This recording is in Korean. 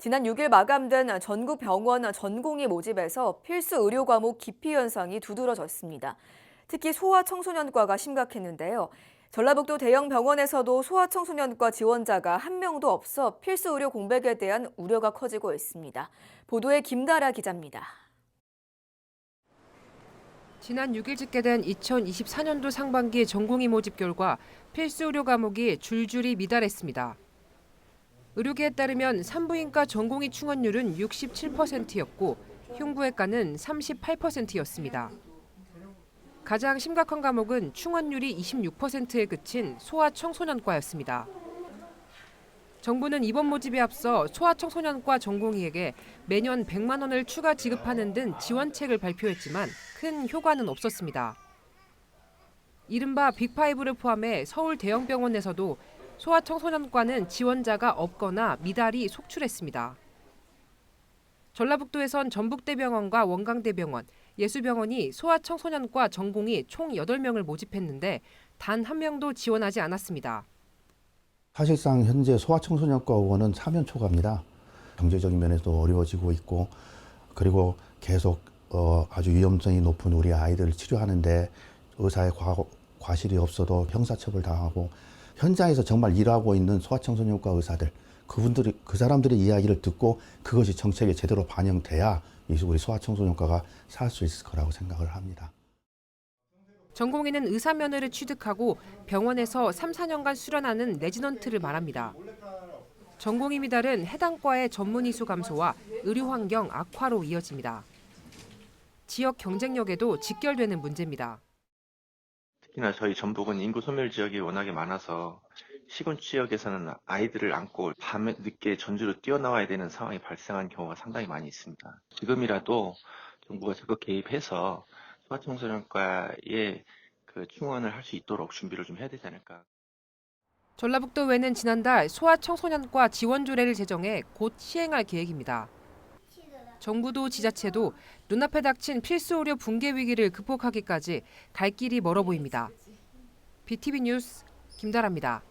지난 6일 마감된 전국 병원 전공의 모집에서 필수 의료 과목 기피 현상이 두드러졌습니다. 특히 소아청소년과가 심각했는데요. 전라북도 대형 병원에서도 소아청소년과 지원자가 한 명도 없어 필수 의료 공백에 대한 우려가 커지고 있습니다. 보도에 김다라 기자입니다. 지난 6일 집계된 2024년도 상반기 전공의 모집 결과 필수 의료 과목이 줄줄이 미달했습니다. 의료계에 따르면 산부인과 전공의 충원율은 67%였고 흉부외과는 38%였습니다. 가장 심각한 과목은 충원율이 26%에 그친 소아청소년과였습니다. 정부는 이번 모집에 앞서 소아청소년과 전공의에게 매년 100만 원을 추가 지급하는 등 지원책을 발표했지만 큰 효과는 없었습니다. 이른바 빅파이브를 포함해 서울 대형 병원에서도 소아청소년과는 지원자가 없거나 미달이 속출했습니다. 전라북도에선 전북대병원과 원광대병원, 예수병원이 소아청소년과 전공의 총 8명을 모집했는데 단 한 명도 지원하지 않았습니다. 사실상 현재 소아청소년과 의원은 사면 초과입니다. 경제적인 면에서도 어려워지고 있고 그리고 계속 어, 아주 위험성이 높은 우리 아이들을 치료하는데 의사의 과, 과실이 없어도 형사처벌 당하고 현장에서 정말 일하고 있는 소아청소년과 의사들 그분들이 그 사람들의 이야기를 듣고 그것이 정책에 제대로 반영돼야 이 우리 소아청소년과가 살 수 있을 거라고 생각을 합니다. 전공의는 의사 면허를 취득하고 병원에서 3, 4년간 수련하는 레지던트를 말합니다. 전공의 미달은 해당 과의 전문 이수 감소와 의료 환경 악화로 이어집니다. 지역 경쟁력에도 직결되는 문제입니다. 특히나 저희 전북은 인구 소멸 지역이 워낙에 많아서 시군 지역에서는 아이들을 안고 밤에 늦게 전주로 뛰어나와야 되는 상황이 발생한 경우가 상당히 많이 있습니다. 지금이라도 정부가 적극 개입해서 소아청소년과에 그 충원을 할 수 있도록 준비를 좀 해야 되지 않을까. 전라북도의회는 지난달 소아청소년과 지원 조례를 제정해 곧 시행할 계획입니다. 정부도 지자체도 눈앞에 닥친 필수 의료 붕괴 위기를 극복하기까지 갈 길이 멀어 보입니다. BTV 뉴스 김다라입니다.